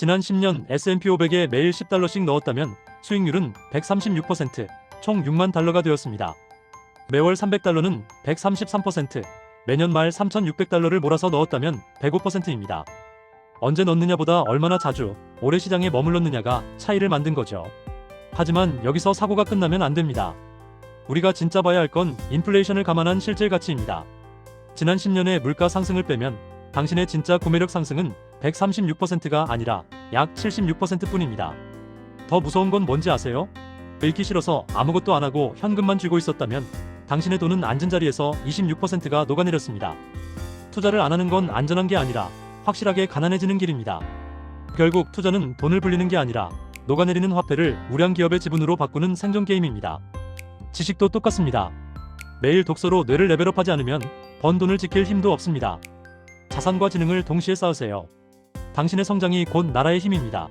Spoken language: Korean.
지난 10년 S&P 500에 매일 10달러씩 넣었다면 수익률은 136%, 총 6만 달러가 되었습니다. 매월 300달러는 133%, 매년 말 3,600달러를 몰아서 넣었다면 105%입니다. 언제 넣느냐보다 얼마나 자주 오래 시장에 머물렀느냐가 차이를 만든 거죠. 하지만 여기서 사고가 끝나면 안 됩니다. 우리가 진짜 봐야 할 건 인플레이션을 감안한 실질 가치입니다. 지난 10년의 물가 상승을 빼면 당신의 진짜 구매력 상승은 136%가 아니라 약 76% 뿐입니다. 더 무서운 건 뭔지 아세요? 읽기 싫어서 아무것도 안 하고 현금만 쥐고 있었다면 당신의 돈은 앉은 자리에서 26%가 녹아내렸습니다. 투자를 안 하는 건 안전한 게 아니라 확실하게 가난해지는 길입니다. 결국 투자는 돈을 불리는 게 아니라 녹아내리는 화폐를 우량 기업의 지분으로 바꾸는 생존 게임입니다. 지식도 똑같습니다. 매일 독서로 뇌를 레벨업하지 않으면 번 돈을 지킬 힘도 없습니다. 자산과 지능을 동시에 쌓으세요. 당신의 성장이 곧 나라의 힘입니다.